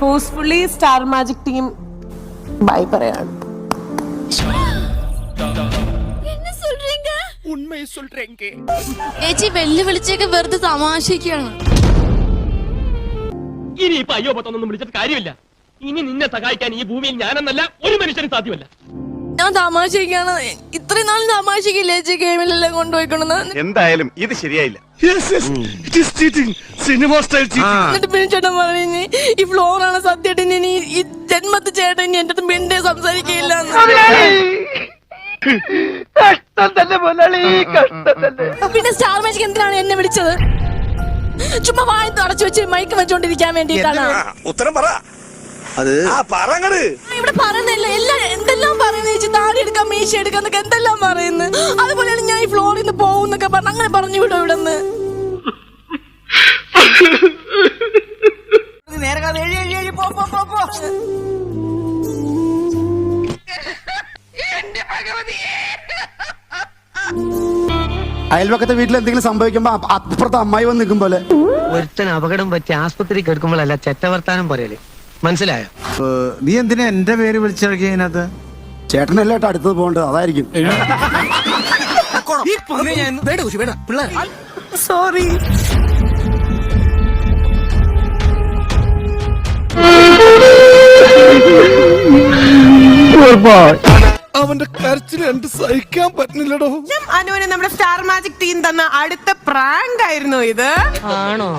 Forcefully star magic team bye പറയാണ് ചേച്ചി വെല്ലുവിളിച്ചൊക്കെ വെറുതെ തമാശക്കാണ്. ഇനി ഇപ്പൊ അയ്യോ പത്തൊന്നും വിളിച്ചിട്ട് കാര്യമില്ല. ഇനി നിന്നെ സഹായിക്കാൻ ഈ ഭൂമിയിൽ ഞാനെന്നല്ല ഒരു മനുഷ്യനും സാധ്യമല്ല. ഞാൻ തമാശക്കാണ്. ഇത്രയും നാളും തമാശക്കില്ലേ ചേച്ചി ഗെയിമിലെല്ലാം കൊണ്ടുപോയിക്കൊണ്ടെന്ന് എന്തായാലും ഇത് ശരിയായില്ല. എന്നിട്ട് പിന്നെ ചേട്ടൻ പറഞ്ഞു ഈ ഫ്ലോറാണ് സത്യമായിട്ട് ഇനി ഈ ജന്മത്ത് ചേട്ടൻ ഇനി എന്റെ അടുത്ത് മിണ്ടേ സംസാരിക്കില്ല പിന്നെ സ്റ്റാർ മാജിക് എന്തിനാണ് എന്നെ വിളിച്ചത്? ചുമ്മാ വായ അടച്ചു വെച്ച് മൈക്ക് വെച്ചോണ്ടിരിക്കാൻ വേണ്ടിയിട്ടാണ്. ഉത്തരം പറ. അത് ആ പറങ്ങട് ഇവിടെ പറയുന്നില്ല താടി എടുക്കാം മീശ എടുക്കാം എന്നൊക്കെ എന്തെല്ലാം പറയുന്നു? അതുപോലെയാണ് ഞാൻ ഈ ഫ്ലോറിൽ നിന്ന് പോകുന്നൊക്കെ പറഞ്ഞു അങ്ങനെ പറഞ്ഞു വിടും ഇവിടെ നിന്ന് അയൽപക്കത്തെ വീട്ടിൽ എന്തെങ്കിലും സംഭവിക്കുമ്പോ അപ്പുറത്തെ അമ്മായി വന്ന് നിൽക്കും പോലെ. ഒരുത്തൻ അപകടം പറ്റി ആസ്പത്രി കിടക്കുമ്പോഴല്ല ചെറ്റവർത്താനം പോലെ മനസ്സിലായോ? നീ എന്തിനാ എന്റെ പേര് വിളിച്ചിറക്കിയ അതിനകത്ത് ചേട്ടനല്ലേ ഏട്ടാ അടുത്തത് പോകേണ്ടത്? അതായിരിക്കും. സോറി അവന്റെ കരച്ചിൽ എന്ത് സഹിക്കാൻ പറ്റുന്നില്ലടോ. അനുവിന് നമ്മുടെ സ്റ്റാർ മാജിക് ടീം തന്ന അടുത്ത പ്രാങ്ക് ആയിരുന്നു ഇത്. ആണോ?